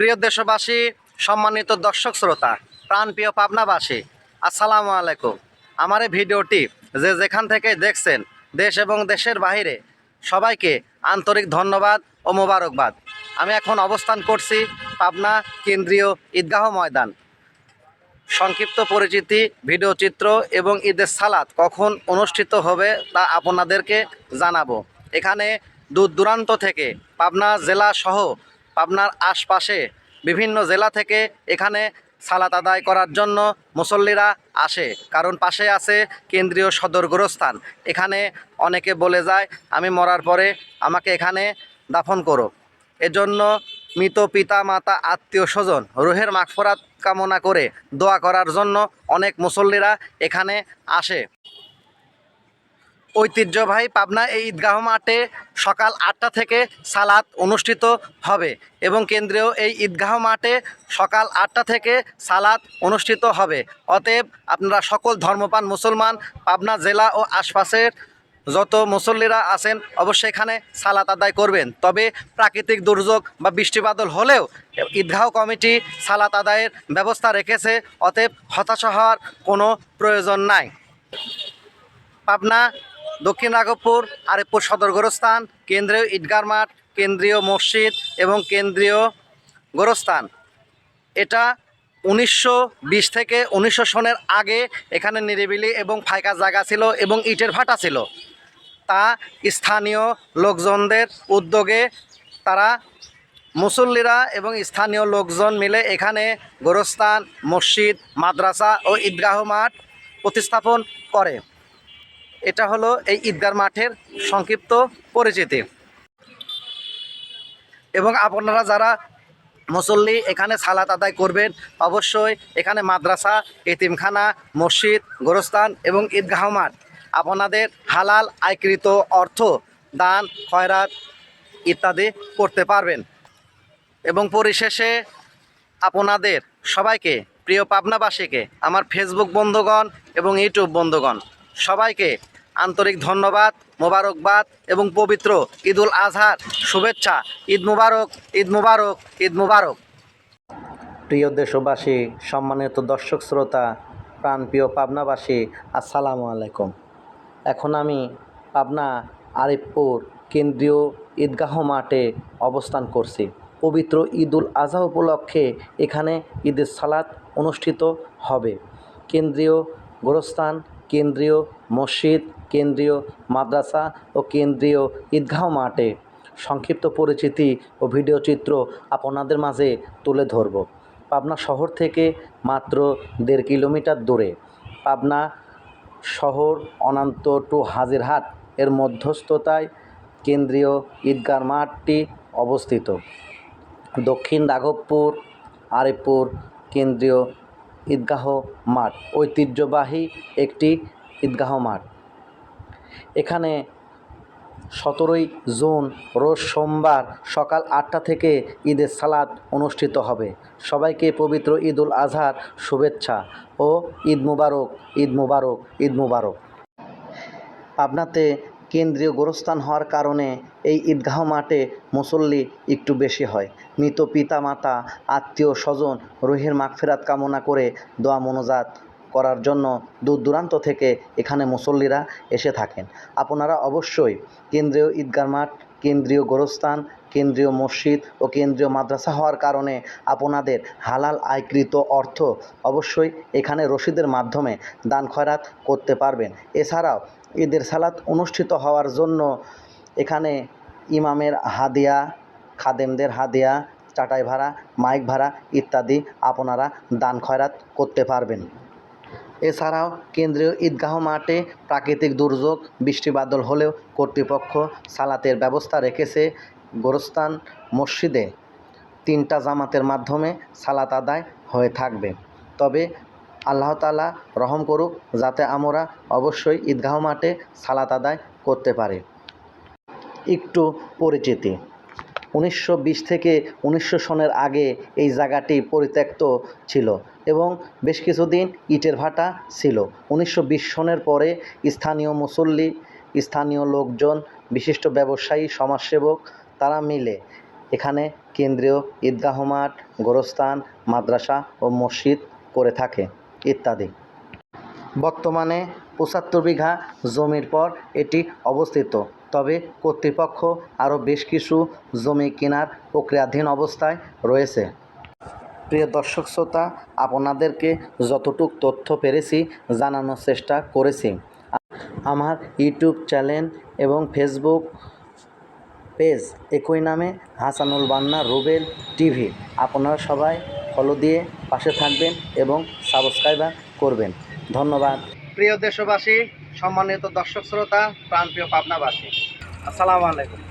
প্রিয় দেশবাসী, সম্মানিত দর্শক শ্রোতা, প্রাণপ্রিয় পাবনাবাসী, আসসালামু আলাইকুম। আমার এই ভিডিওটি যে যেখান থেকে দেখছেন, দেশ এবং দেশের বাইরে সবাইকে আন্তরিক ধন্যবাদ ও মোবারকবাদ। আমি এখন অবস্থান করছি পাবনা কেন্দ্রীয় ঈদগাহ ময়দান। সংক্ষিপ্ত পরিচিতি, ভিডিও চিত্র এবং ঈদের সালাত কখন অনুষ্ঠিত হবে তা আপনাদেরকে জানাব। এখানে দূর দূরান্ত থেকে পাবনা জেলা সহ পাবনার আশপাশে বিভিন্ন জেলা থেকে এখানে সালাত আদায় করার জন্য মুসল্লিরা আসে। কারণ পাশে আছে কেন্দ্রীয় সদর গোরস্থান এখানে অনেকে বলে যায়, আমি মরার পরে আমাকে এখানে দাফন করো। এজন্য মৃত পিতা, মাতা, আত্মীয় স্বজন রুহের মাগফরাত কামনা করে দোয়া করার জন্য অনেক মুসল্লিরা এখানে আসে। ঐতিহ্যবাহী পাবনা এই ঈদগাহ মাঠে সকাল আটটা থেকে সালাত অনুষ্ঠিত হবে এবং কেন্দ্রীয় এই ঈদগাহ মাঠে সকাল আটটা থেকে সালাত অনুষ্ঠিত হবে। অতএব আপনারা সকল ধর্মপান মুসলমান, পাবনা জেলা ও আশপাশের যত মুসল্লিরা আছেন অবশ্যই এখানে সালাত আদায় করবেন। তবে প্রাকৃতিক দুর্যোগ বা বৃষ্টিবাদল হলেও ঈদগাহ কমিটি সালাত আদায়ের ব্যবস্থা রেখেছে, অতএব হতাশা হওয়ার কোনো প্রয়োজন নাই। পাবনা দক্ষিণ রাঘবপুর আরেকপুর সদর গোরস্থান, কেন্দ্রীয় ঈদগার মাঠ, কেন্দ্রীয় মসজিদ এবং কেন্দ্রীয় গোরস্থান। এটা উনিশশো বিশ থেকে উনিশশো সনের আগে এখানে নিরিবিলি এবং ফাঁকা জায়গা ছিল এবং ইটের ভাটা ছিল। তা স্থানীয় লোকজনদের উদ্যোগে তারা মুসল্লিরা এবং স্থানীয় লোকজন মিলে এখানে গোরস্থান, মসজিদ, মাদ্রাসা ও ঈদগাহ মাঠ প্রতিস্থাপন করে। এটা হলো এই ঈদগার মাঠের সংক্ষিপ্ত পরিচিতি। এবং আপনারা যারা মুসল্লি, এখানে সালাত আদায় করবেন, অবশ্যই এখানে মাদ্রাসা, এতিমখানা, মসজিদ, গোরস্থান এবং ঈদগাহ মাঠ। আপনাদের হালাল, আয়কৃত অর্থ, দান, খয়রাত ইত্যাদি করতে পারবেন। এবং পরিশেষে আপনাদের সবাইকে, প্রিয় পাবনাবাসীকে, আমার ফেসবুক বন্ধুগণ এবং ইউটিউব বন্ধুগণ সবাইকে আন্তরিক ধন্যবাদ, মোবারকবাদ এবং পবিত্র ঈদুল আজহার শুভেচ্ছা। ঈদ মুবারক ঈদ মুবারক ঈদ মুবারক। প্রিয় দেশবাসী, সম্মানিত দর্শক শ্রোতা প্রাণপ্রিয় পাবনাবাসী, আসসালামু আলাইকুম। এখন আমি পাবনা আরিফপুর কেন্দ্রীয় ঈদগাহ মাঠে অবস্থান করছি। পবিত্র ঈদুল আজহা উপলক্ষে এখানে ঈদের সালাত অনুষ্ঠিত হবে। কেন্দ্রীয় গোরস্থান কেন্দ্রীয় মসজিদ, কেন্দ্রীয় মাদ্রাসা ও কেন্দ্রীয় ঈদগাহ মাঠে সংক্ষিপ্ত পরিচিতি ও ভিডিও চিত্র আপনাদের মাঝে তুলে ধরব। পাবনা শহর থেকে মাত্র দেড় কিলোমিটার দূরে। পাবনা শহর অনন্ত টু হাজিরহাট এর মধ্যস্থতায় কেন্দ্রীয় ঈদগাহ মাঠটি অবস্থিত। দক্ষিণ রাঘবপুর আরিফপুর কেন্দ্রীয় ঈদগাহ মাঠ, ঐতিহ্যবাহী একটি ঈদগাহ মাঠ। এখানে সতেরোই জুন রোজ সোমবার সকাল আটটা থেকে ঈদের সালাদ অনুষ্ঠিত হবে। সবাইকে পবিত্র ঈদুল আজহার শুভেচ্ছা ও ঈদ মুবারক ঈদ মুবারক ঈদ মুবারক। পাবনাতে কেন্দ্রীয় গোরস্থান হওয়ার কারণে এই ঈদগাহ মাঠে মুসল্লি একটু বেশি হয়। মৃত পিতা মাতা আত্মীয় স্বজন রুহের মাগফেরাত কামনা করে দোয়া মনোজাত করার জন্য দূর দূরান্ত থেকে এখানে মুসল্লিরা এসে থাকেন। আপনারা অবশ্যই কেন্দ্রীয় ঈদগাহ মাঠ, কেন্দ্রীয় গোরস্থান, কেন্দ্রীয় মসজিদ ও কেন্দ্রীয় মাদ্রাসা হওয়ার কারণে আপনাদের হালাল আয়কৃত অর্থ অবশ্যই এখানে রসিদের মাধ্যমে দান খয়রাত করতে পারবেন। এছাড়াও ঈদের সালাত অনুষ্ঠিত হওয়ার জন্য এখানে ইমামের হাদিয়া, খাদেমদের হাদিয়া, চাটাই ভাড়া, মাইক ভাড়া ইত্যাদি আপনারা দান খয়রাত করতে পারবেন। এছাড়াও কেন্দ্রীয় ঈদগাহ মাঠে প্রাকৃতিক দুর্যোগ বৃষ্টিবাদল হলেও কর্তৃপক্ষ সালাতের ব্যবস্থা রেখেছে। গোরস্থান মসজিদে তিনটা জামাতের মাধ্যমে সালাত আদায় হয়ে থাকবে। তবে আল্লাহ তালা রহম করুক, যাতে আমরা অবশ্যই ঈদগাহ মাঠে সালাত আদায় করতে পারি। একটু পরিচিতি। উনিশশো বিশ থেকে উনিশশো সনের আগে এই জায়গাটি পরিত্যক্ত ছিল এবং বেশ কিছুদিন ইটের ভাটা ছিল। উনিশশো বিশ সনের পরে স্থানীয় মুসল্লি, স্থানীয় লোকজন, বিশিষ্ট ব্যবসায়ী, সমাজসেবক, তারা মিলে এখানে কেন্দ্রীয় ঈদগাহ মাঠ, গোরস্থান, মাদ্রাসা ও মসজিদ করে থাকে। ইত্যাদি। বর্তমানে পঁচাত্তর বিঘা জমির পর এটি অবস্থিত। তবে কর্তৃপক্ষ আরও বেশ কিছু জমি কেনার প্রক্রিয়াধীন অবস্থায় রয়েছে। প্রিয় দর্শক শ্রোতা, আপনাদেরকে যতটুক তথ্য পেরেছি জানানোর চেষ্টা করেছি। আমার ইউটিউব চ্যানেল এবং ফেসবুক পেজ একই নামে হাসানুল বান্না রুবেল টিভি। আপনারা সবাই ফলো দিয়ে পাশে থাকবেন এবং সাবস্ক্রাইবার করবেন। ধন্যবাদ। প্রিয় দেশবাসী, সম্মানিত দর্শক শ্রোতা, প্রাণপ্রিয় পাবনাবাসী, আসসালামু আলাইকুম।